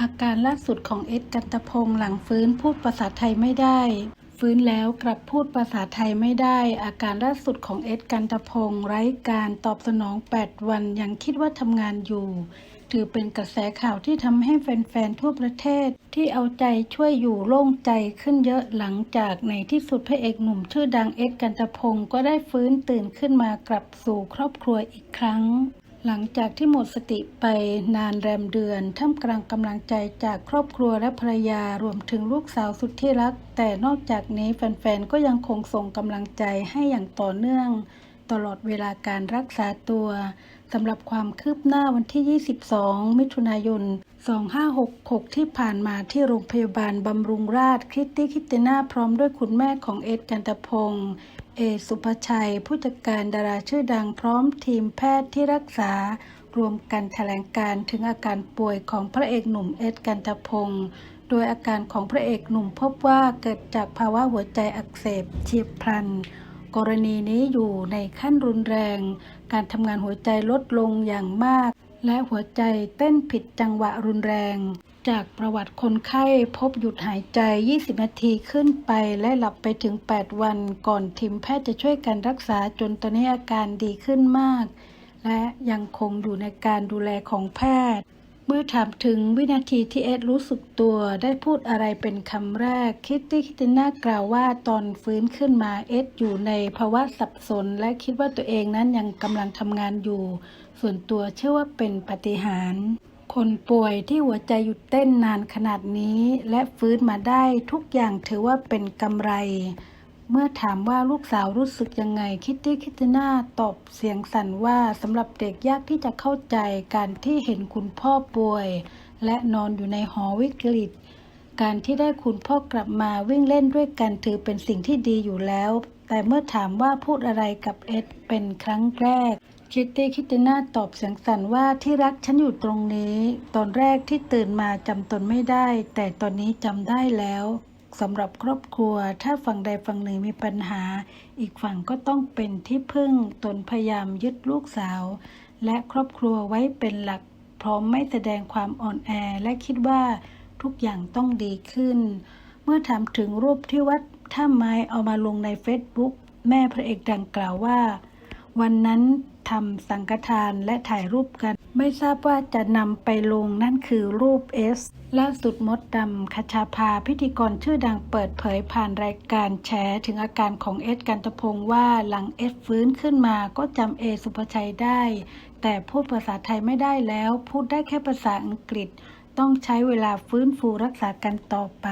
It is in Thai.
อาการล่าสุดของเอสกันตพงศ์หลังฟื้นพูดภาษาไทยไม่ได้ ฟื้นแล้วกลับพูดภาษาไทยไม่ได้ อาการล่าสุดของเอสกันตพงศ์ไร้การตอบสนอง 8 วันยังคิดว่าทำงานอยู่ ถือเป็นกระแสข่าวที่ทำให้แฟนๆ ทั่วประเทศ ที่เอาใจช่วยอยู่โล่งใจขึ้นเยอะหลังจากในที่สุดพระเอกหนุ่มชื่อดังเอสกันตพงศ์ก็ได้ฟื้นตื่นขึ้นมากลับสู่ครอบครัวอีกครั้ง หลังจากที่หมดสติไปนานแรมเดือน ท่ามกลางกำลังใจจากครอบครัวและภรรยารวมถึงลูกสาวสุดที่รัก แต่นอกจากนี้แฟนๆ ก็ยังคงส่งกำลังใจให้อย่างต่อเนื่อง ตลอดเวลาการรักษาตัวสำหรับความคืบหน้าวันที่ 22 มิถุนายน 2566 ที่ผ่านมาที่โรงพยาบาลบำรุงราษฎร์คริสตี้คริสติน่าพร้อมด้วยคุณแม่ของเอ็ดกันตพงศ์เอสุภชัย ผู้จัดการดาราชื่อดังพร้อมทีมแพทย์ที่รักษารวมกันแถลงการถึงอาการป่วยของพระเอกหนุ่มเอ็ดกันตพงศ์โดยอาการของพระเอกหนุ่มพบว่าเกิดจากภาวะหัวใจอักเสบเฉียบพลัน กรณีนี้อยู่ในขั้นรุนแรง การทำงานหัวใจลดลงอย่างมาก และหัวใจเต้นผิดจังหวะรุนแรง จากประวัติคนไข้พบหยุดหายใจ 20 นาทีขึ้นไปและหลับไปถึง 8 วัน ก่อนทีมแพทย์จะช่วยกันรักษาจนตอนนี้อาการดีขึ้นมาก และยังคงอยู่ในการดูแลของแพทย์ เมื่อถามถึงวินาทีที่เอ็ดรู้สึกตัวได้พูดอะไรเป็นคำแรก คิตตี้คิติน่ากล่าวว่าตอนฟื้นขึ้นมาเอ็ดอยู่ในภาวะสับสน และคิดว่าตัวเองนั้นยังกำลังทำงานอยู่ ส่วนตัวเชื่อว่าเป็นปาฏิหาริย์คนป่วยที่หัวใจหยุดเต้นนานขนาดนี้ และฟื้นมาได้ทุกอย่างถือว่าเป็นกำไร เมื่อถามว่าลูกสาวรู้สึกยังไง คิตตี้คิตติน่าตอบเสียงสั่นว่าสำหรับเด็กยากที่จะเข้าใจการที่เห็นคุณพ่อป่วย และนอนอยู่ในหอวิกฤต การที่ได้คุณพ่อกลับมาวิ่งเล่นด้วยกันถือเป็นสิ่งที่ดีอยู่แล้ว แต่เมื่อถามว่าพูดอะไรกับเอ็ดเป็นครั้งแรกคิตตี้คิตติน่าตอบเสียงสั่นว่าที่รักฉันอยู่ตรงนี้ ตอนแรกที่ตื่นมาจำตนไม่ได้ แต่ตอนนี้จำได้แล้ว สำหรับครอบครัว ถ้าฝั่งใดฝั่งหนึ่งมีปัญหา อีกฝั่งก็ต้องเป็นที่พึ่งตนพยายามยึดลูกสาว และครอบครัวไว้เป็นหลัก พร้อมไม่แสดงความอ่อนแอและคิดว่าทุกอย่างต้องดีขึ้น เมื่อถามถึงรูปที่วัดท่าไม้เอามาลงในเฟซบุ๊กแม่พระเอกดังกล่าวว่า วันนั้น ทำสังฆทานและถ่ายรูปกัน ไม่ทราบว่าจะนำไปลงนั่นคือรูปเอสล่าสุดมดดำคชาภาพิธีกรชื่อดังเปิดเผยผ่านรายการแชร์ถึงอาการของเอสกันตพงศ์ว่าหลังเอสฟื้นขึ้นมาก็จำเอสุภชัยได้ แต่พูดภาษาไทยไม่ได้แล้วพูดได้แค่ภาษาอังกฤษ ต้องใช้เวลาฟื้นฟูรักษากันต่อไป